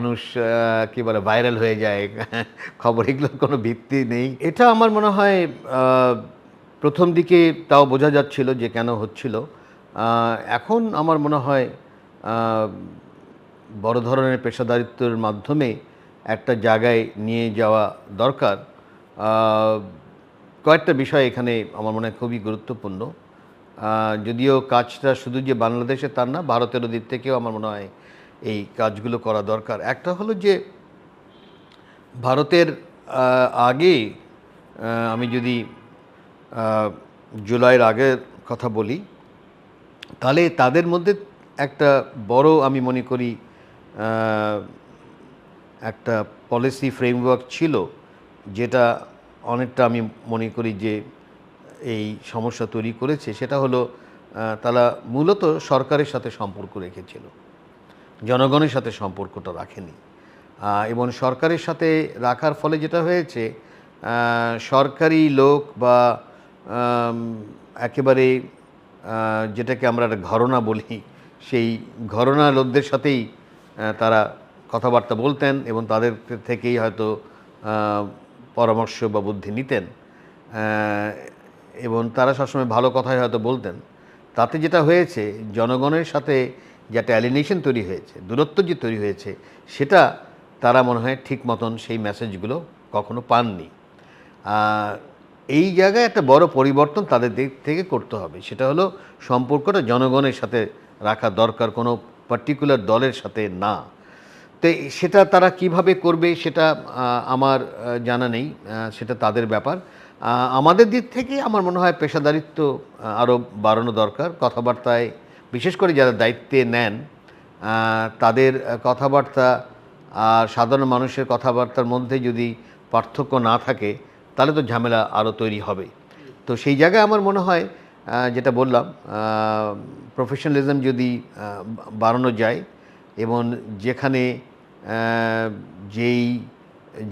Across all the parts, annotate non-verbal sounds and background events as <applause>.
মানুষ কি বলে ভাইরাল হয়ে যায়। খবর এগুলোর কোনো ভিত্তি নেই। এটা আমার মনে হয় প্রথম দিকে তাও বোঝা যাচ্ছিল যে কেন হচ্ছিল। এখন আমার মনে হয় বড় ধরনের পেশাদারিত্বের মাধ্যমে একটা জায়গায় নিয়ে যাওয়া দরকার। কয়েকটা বিষয় এখানে আমার মনে হয় খুবই গুরুত্বপূর্ণ। যদিও কাজটা শুধু যে বাংলাদেশে তার না ভারতের দিক থেকেও আমার মনে হয় এই কাজগুলো করা দরকার। একটা হলো যে, ভারতের আগে আমি যদি জুলাইয়ের আগের কথা বলি, তাহলে তাদের মধ্যে একটা বড় আমি মনে করি একটা পলিসি ফ্রেমওয়ার্ক ছিল, যেটা অনেকটা আমি মনে করি যে, এই সমস্যা তৈরি করেছে। সেটা হলো তারা মূলত সরকারের সাথে সম্পর্ক রেখেছিল। জনগণের সাথে সম্পর্কটা রাখেনি। এবং সরকারের সাথে রাখার ফলে যেটা হয়েছে সরকারি লোক বা একেবারে যেটাকে আমরা একটা ঘরনা বলি, সেই ঘরনা লোকদের সাথেই তারা কথাবার্তা বলতেন এবং তাদের থেকেই হয়তো পরামর্শ বা বুদ্ধি নিতেন। এবং তারা সবসময় ভালো কথাই হয়তো বলতেন। তাতে যেটা হয়েছে, জনগণের সাথে যে একটা অ্যালিনেশন তৈরি হয়েছে, দূরত্ব যে তৈরি হয়েছে, সেটা তারা মনে হয় ঠিক মতন সেই মেসেজগুলো কখনো পাননি। এই জায়গায় একটা বড় পরিবর্তন তাদের দিক থেকে করতে হবে। সেটা হলো সম্পর্কটা জনগণের সাথে রাখা দরকার, কোনো পার্টিকুলার দলের সাথে না। তো সেটা তারা কীভাবে করবে সেটা আমার জানা নেই সেটা তাদের ব্যাপার। আমাদের দিক থেকে আমার মনে হয় পেশাদারিত্ব আরও বাড়ানো দরকার। কথাবার্তায় বিশেষ করে যারা দায়িত্বে নেন তাদের কথাবার্তা আর সাধারণ মানুষের কথাবার্তার মধ্যে যদি পার্থক্য না থাকে, তাহলে তো ঝামেলা আরও তৈরি হবে। তো সেই জায়গায় আমার মনে হয় যেটা বললাম প্রফেশনালিজম যদি বাড়ানো যায় এবং যেখানে যেই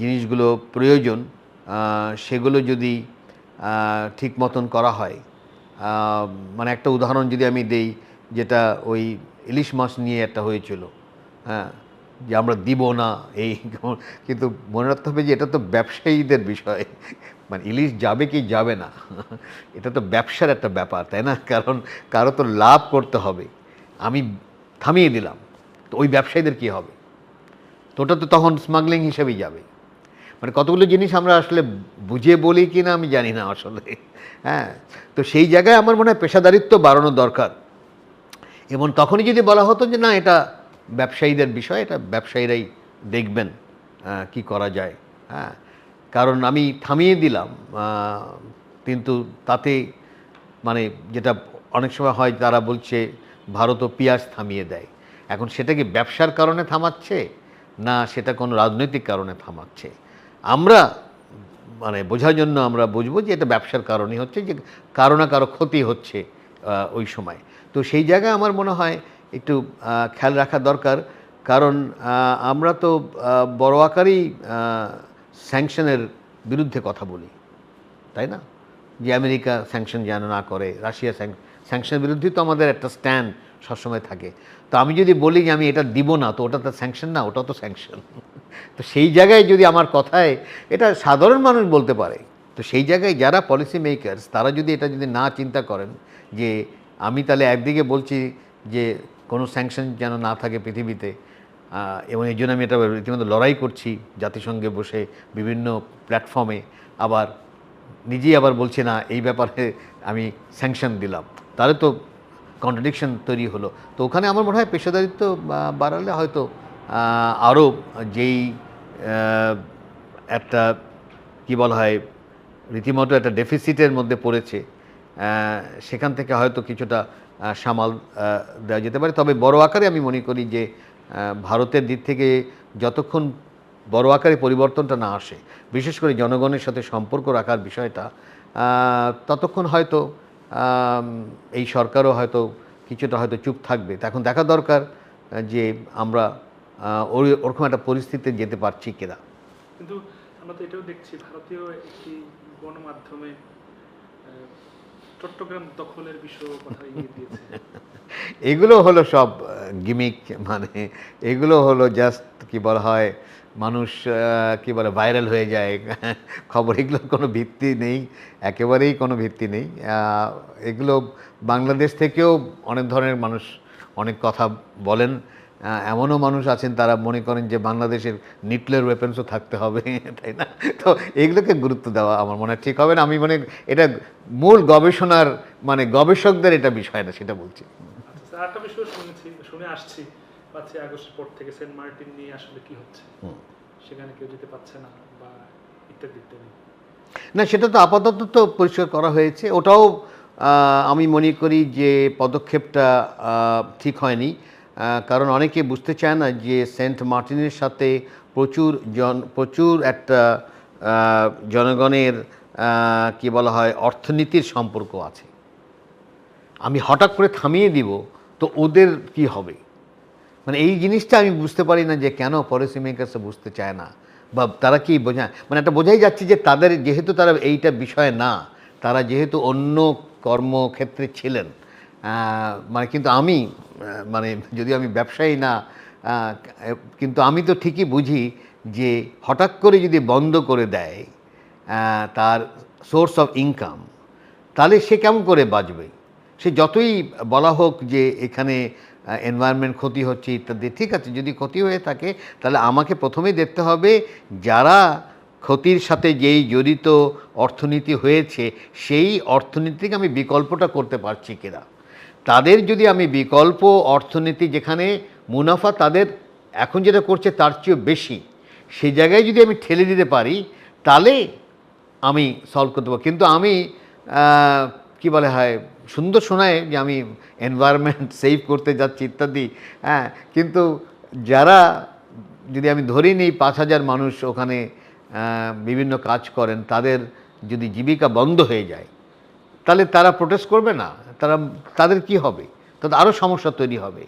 জিনিসগুলো প্রয়োজন সেগুলো যদি ঠিক মতন করা হয় মানে একটা উদাহরণ যদি আমি দেই যেটা ওই ইলিশ মাছ নিয়ে একটা হয়েছিল। হ্যাঁ যে আমরা দিব না, এই <laughs> কিন্তু মনে রাখতে হবে যে এটা তো ব্যবসায়ীদের বিষয়। মানে ইলিশ যাবে কি যাবে না? <laughs> এটা তো ব্যবসার একটা ব্যাপার, তাই না? কারণ কারও তো লাভ করতে হবে। আমি থামিয়ে দিলাম, তো ওই ব্যবসায়ীদের কি হবে? তো ওটা তো তখন স্মাগলিং হিসেবেই যাবে। মানে কতগুলো জিনিস আমরা আসলে বুঝে বলি কি না আমি জানি না আসলে। হ্যাঁ তো সেই জায়গায় আমার মনে হয় পেশাদারিত্ব বাড়ানো দরকার। এবং তখনই যদি বলা হতো যে না, এটা ব্যবসায়ীদের বিষয়, এটা ব্যবসায়ীরাই দেখবেন কি করা যায় হ্যাঁ? কারণ আমি থামিয়ে দিলাম কিন্তু তাতে মানে যেটা অনেক সময় হয়, তারা বলছে ভারতও পেঁয়াজ থামিয়ে দেয়। এখন সেটা কি ব্যবসার কারণে থামাচ্ছে, না সেটা কোনো রাজনৈতিক কারণে থামাচ্ছে? আমরা মানে বোঝার জন্য আমরা বুঝব যে এটা ব্যবসার কারণে হচ্ছে, যে কারও না কারও ক্ষতি হচ্ছে ওই সময়। তো সেই জায়গায় আমার মনে হয় একটু খেয়াল রাখা দরকার। কারণ আমরা তো বড় আকারেই স্যাংশনের বিরুদ্ধে কথা বলি। তাই না? যে আমেরিকা স্যাংশন যেন না করে, রাশিয়া স্যাংশনের বিরুদ্ধে তো আমাদের একটা স্ট্যান্ড সবসময় থাকে। তো আমি যদি বলি যে আমি এটা দিব না, তো ওটা তো স্যাংশন না ওটা তো স্যাংশন। তো সেই জায়গায় যদি আমার কথায়, এটা সাধারণ মানুষ বলতে পারে। তো সেই জায়গায় যারা পলিসি মেকার্স তারা যদি এটা যদি না চিন্তা করেন যে আমি তাহলে একদিকে বলছি যে কোনো স্যাংশন যেন না থাকে পৃথিবীতে এবং এই জন্য আমি এটা রীতিমতো লড়াই করছি জাতিসংঘে বসে বিভিন্ন প্ল্যাটফর্মে আবার নিজেই আবার বলছে না, এই ব্যাপারে আমি স্যাংশন দিলাম। তাহলে তো কন্ট্রাডিকশন তৈরি হলো। তো ওখানে আমার মনে হয় পেশাদারিত্ব বাড়ালে হয়তো আরও যেই একটা কি বলা হয়, রীতিমতো একটা ডেফিসিটের মধ্যে পড়েছে। সেখান থেকে হয়তো কিছুটা সামাল দেওয়া যেতে পারে। তবে বড় আকারে আমি মনে করি যে ভারতের দিক থেকে যতক্ষণ বড় আকারে পরিবর্তনটা না আসে, বিশেষ করে জনগণের সাথে সম্পর্ক রাখার বিষয়টা ততক্ষণ হয়তো এই সরকারও হয়তো কিছুটা হয়তো চুপ থাকবে। এখন দেখা দরকার যে আমরা ওরকম একটা পরিস্থিতিতে যেতে পারছি কিনা। কিন্তু আমরা তো এটাও দেখছি, ভারতীয় একটি গণমাধ্যমে চট্টগ্রাম দখলের কথা দিয়েছে। <laughs> এগুলো হলো সব গিমিক মানে এগুলো হলো জাস্ট কি বলা হয়, মানুষ কি বলে ভাইরাল হয়ে যায়। <laughs> খবর এগুলোর কোনো ভিত্তি নেই, একেবারেই কোনো ভিত্তি নেই। এগুলো বাংলাদেশ থেকেও অনেক ধরনের মানুষ অনেক কথা বলেন। এমনও মানুষ আছেন তারা মনে করেন যে বাংলাদেশের নিউক্লিয়ার ওয়েপেন্সও থাকতে হবে <laughs> তাই না? তো এগুলোকে গুরুত্ব দেওয়া আমার মনে হয় ঠিক হবে না। আমি মানে এটা মূল গবেষণার মানে গবেষকদের এটা বিষয় না সেটা বলছি। আচ্ছা একটা বিষয় শুনেছি শুনে আসছি পাঁচই আগস্টের পর থেকে সেন্ট মার্টিন নিয়ে আসলে কি হচ্ছে? সেখানে কেউ যেতে পারছে না বা ইত্যাদি ইত্যাদি। না সেটা তো আপাতত তো পরিষ্কার করা হয়েছে। ওটাও আমি মনে করি যে পদক্ষেপটা ঠিক হয়নি। কারণ অনেকে বুঝতে চায় না যে সেন্ট মার্টিনের সাথে প্রচুর জন, প্রচুর একটা জনগণের কি বলা হয়, অর্থনীতির সম্পর্ক আছে। আমি হঠাৎ করে থামিয়ে দিব, তো ওদের কি হবে? মানে এই জিনিসটা আমি বুঝতে পারি না যে কেন পলিসি মেকার্সে বুঝতে চায় না, বা তারা কি বোঝায়? মানে একটা বোঝাই যাচ্ছে যে তাদের, যেহেতু তারা এইটা বিষয় না, তারা যেহেতু অন্য কর্মক্ষেত্রে ছিলেন মানে কিন্তু আমি মানে যদি আমি ব্যবসায়ী না কিন্তু আমি তো ঠিকই বুঝি যে হঠাৎ করে যদি বন্ধ করে দেয় তার সোর্স অফ ইনকাম তাহলে সে কেমন করে বাঁচবে? সে যতই বলা হোক যে এখানে এনভায়রনমেন্ট ক্ষতি হচ্ছে ইত্যাদি, ঠিক আছে, যদি ক্ষতি হয়ে থাকে, তাহলে আমাকে প্রথমেই দেখতে হবে যারা ক্ষতির সাথে যেই জড়িত অর্থনীতি হয়েছে, সেই অর্থনীতিকে আমি বিকল্পটা করতে পারছি কিনা। তাদের যদি আমি বিকল্প অর্থনীতি যেখানে মুনাফা তাদের এখন যেটা করছে তার চেয়েও বেশি সেই জায়গায় যদি আমি ঠেলে দিতে পারি, তাহলে আমি সলভ করতে পারব। কিন্তু আমি কি বলে হয়, সুন্দর শোনায় যে আমি এনভায়রনমেন্ট সেভ <laughs> করতে যাচ্ছি ইত্যাদি হ্যাঁ কিন্তু যারা যদি আমি ধরি নিই পাঁচ হাজার মানুষ ওখানে বিভিন্ন কাজ করেন, তাদের যদি জীবিকা বন্ধ হয়ে যায়, তাহলে তারা প্রোটেস্ট করবে না? তারা তাদের কি হবে? তাদের আরও সমস্যা তৈরি হবে?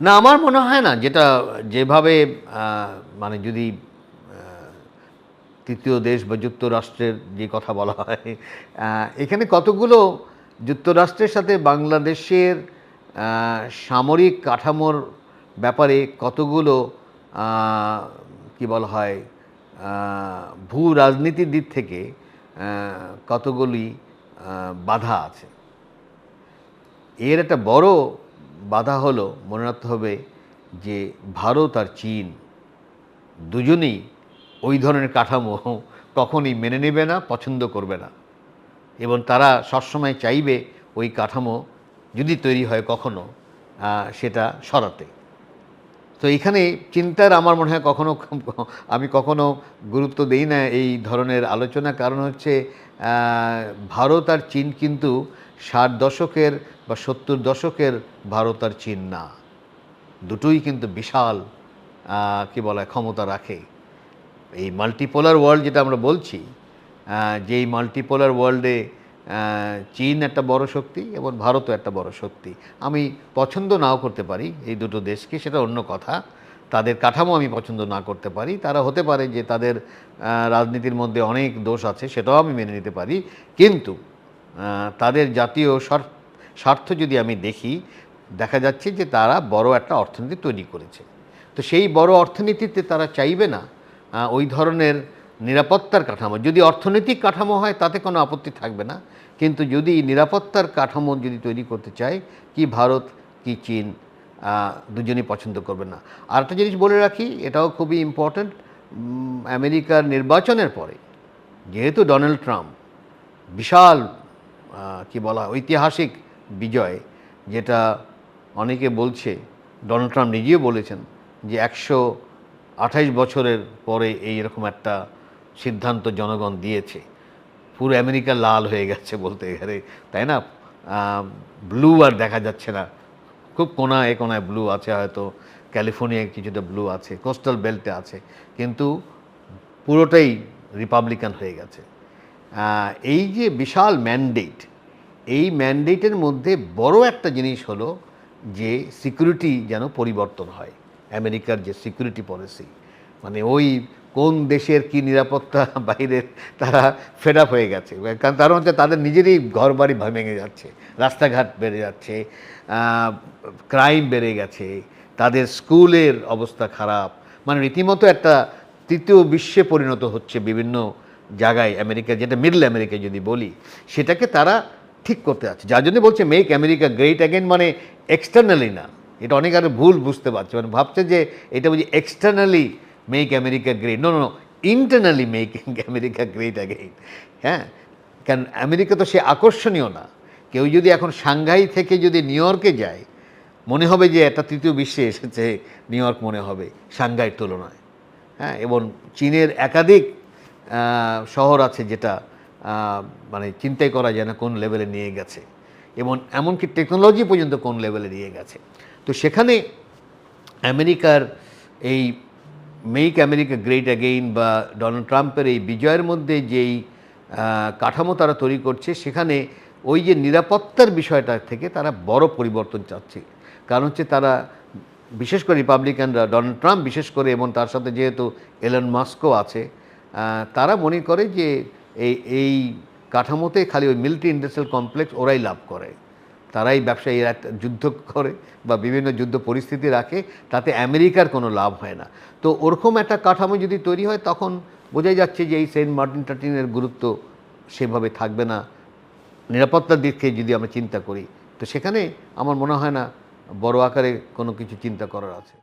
না আমার মনে হয় না যেটা যেভাবে মানে যদি তৃতীয় দেশ বা যুক্তরাষ্ট্রের যে কথা বলা হয় এখানে কতগুলো যুক্তরাষ্ট্রের সাথে বাংলাদেশের সামরিক কাঠামোর ব্যাপারে কতগুলো কি বলা হয় ভূ রাজনীতির দিক থেকে কতগুলি বাধা আছে। এর একটা বড় বাধা হলো, মনে রাখতে হবে যে ভারত আর চীন দুজনেই ওই ধরনের কাঠামো কখনই মেনে নেবে না, পছন্দ করবে না। এবং তারা সবসময় চাইবে ওই কাঠামো যদি তৈরি হয় কখনো সেটা সরাতে। তো এখানে চিন্তার আমার মনে হয় কখনো <laughs> আমি কখনো গুরুত্ব দেই না এই ধরনের আলোচনা। কারণ হচ্ছে ভারত আর চীন কিন্তু ষাট দশকের বা সত্তর দশকের ভারত আর চীন না। দুটোই কিন্তু বিশাল কি বলা, ক্ষমতা রাখে। এই মাল্টিপোলার ওয়ার্ল্ড যেটা আমরা বলছি যে এই মাল্টিপোলার ওয়ার্ল্ডে চীন একটা বড় শক্তি এবং ভারতও একটা বড় শক্তি। আমি পছন্দ নাও করতে পারি এই দুটো দেশকে, সেটা অন্য কথা। তাদের কাঠামো আমি পছন্দ না করতে পারি। তারা হতে পারে যে তাদের রাজনীতির মধ্যে অনেক দোষ আছে, সেটাও আমি মেনে নিতে পারি। কিন্তু তাদের জাতীয় স্বার্থ- যদি আমি দেখি, দেখা যাচ্ছে যে তারা বড় একটা অর্থনীতি তৈরি করেছে। তো সেই বড় অর্থনীতিতে তারা চাইবে না ওই ধরনের নিরাপত্তার কাঠামো। যদি অর্থনৈতিক কাঠামো হয়, তাতে কোনো আপত্তি থাকবে না। কিন্তু যদি নিরাপত্তার কাঠামো যদি তৈরি করতে চায়, কি ভারত, কি চীন দুজনই পছন্দ করবে না। আর একটা জিনিস বলে রাখি, এটাও খুবই ইম্পর্ট্যান্ট আমেরিকার নির্বাচনের পরে যেহেতু ডোনাল্ড ট্রাম্প বিশাল কি বলা, ঐতিহাসিক বিজয়, যেটা অনেকে বলছে, ডোনাল্ড ট্রাম্প নিজেও বলেছেন যে একশো আঠাইশ বছরের পরে এই রকম একটা সিদ্ধান্ত জনগণ দিয়েছে। পুরো আমেরিকা লাল হয়ে গেছে বলতে গেলে, তাই না? ব্লু আর দেখা যাচ্ছে না। খুব কোনায় কোনায় ব্লু আছে হয়তো ক্যালিফোর্নিয়ায় কিছুটা ব্লু আছে কোস্টাল বেল্টে আছে, কিন্তু পুরোটাই রিপাবলিকান হয়ে গেছে। এই যে বিশাল ম্যান্ডেট এই ম্যান্ডেটের মধ্যে বড় একটা জিনিস হলো যে সিকিউরিটি যেন পরিবর্তন হয়, আমেরিকার যে সিকিউরিটি পলিসি মানে ওই কোন দেশের কি নিরাপত্তা <laughs> বাইরের তারা ফেড আপ হয়ে গেছে। কারণ কারণ হচ্ছে তাদের নিজেরই ঘর বাড়ি ভেঙে যাচ্ছে, রাস্তাঘাট বেড়ে যাচ্ছে ক্রাইম বেড়ে গেছে, তাদের স্কুলের অবস্থা খারাপ। মানে রীতিমতো একটা তৃতীয় বিশ্বে পরিণত হচ্ছে বিভিন্ন জায়গায় আমেরিকা, যেটা মিডল আমেরিকা যদি বলি, সেটাকে তারা ঠিক করতে আছে যার জন্য বলছে মেক আমেরিকা গ্রেট অ্যাগেন মানে এক্সটার্নালি না। এটা অনেক আরও ভুল বুঝতে পারছে। মানে ভাবছে যে এটা বুঝি externally make America great no no internally making America great again হ্যাঁ? কারণ আমেরিকা তো সে আকর্ষণীয় না। কেউ যদি এখন সাংঘাই থেকে যদি নিউ ইয়র্কে যায়, মনে হবে যে একটা তৃতীয় বিশ্বে এসেছে নিউ ইয়র্ক মনে হবে সাংঘাইয়ের তুলনায়। হ্যাঁ? এবং চীনের একাধিক শহর আছে যেটা মানে চিন্তাই করা যায় না কোন লেভেলে নিয়ে গেছে। এবং এমনকি টেকনোলজি পর্যন্ত কোন লেভেলে নিয়ে গেছে। তো সেখানে আমেরিকার এই মেক আমেরিকা গ্রেট অ্যাগেইন বা ডোনাল্ড ট্রাম্পের এই বিজয়ের মধ্যে যেই কাঠামো তারা তৈরি করছে, সেখানে ওই যে নিরাপত্তার বিষয়টা থেকে তারা বড় পরিবর্তন চাচ্ছে। কারণ হচ্ছে তারা, বিশেষ করে রিপাবলিকানরা ডোনাল্ড ট্রাম্প বিশেষ করে এবং তার সাথে যেহেতু এলন মাস্কও আছে তারা মনে করে যে এই এই কাঠামোতে খালি ওই মিলিটারি ইন্ডাস্ট্রিয়াল কমপ্লেক্স ওরাই লাভ করে। তারাই ব্যবসায়ীরা যুদ্ধ করে বা বিভিন্ন যুদ্ধ পরিস্থিতি রাখে, তাতে আমেরিকার কোনো লাভ হয় না। তো ওরকম একটা কাঠামো যদি তৈরি হয়, তখন বোঝাই যাচ্ছে যে এই সেন্ট মার্টিন টার্টিনের গুরুত্ব সেভাবে থাকবে না। নিরাপত্তার দিক থেকে যদি আমরা চিন্তা করি, তো সেখানে আমার মনে হয় না বড় আকারে কোনো কিছু চিন্তা করার আছে।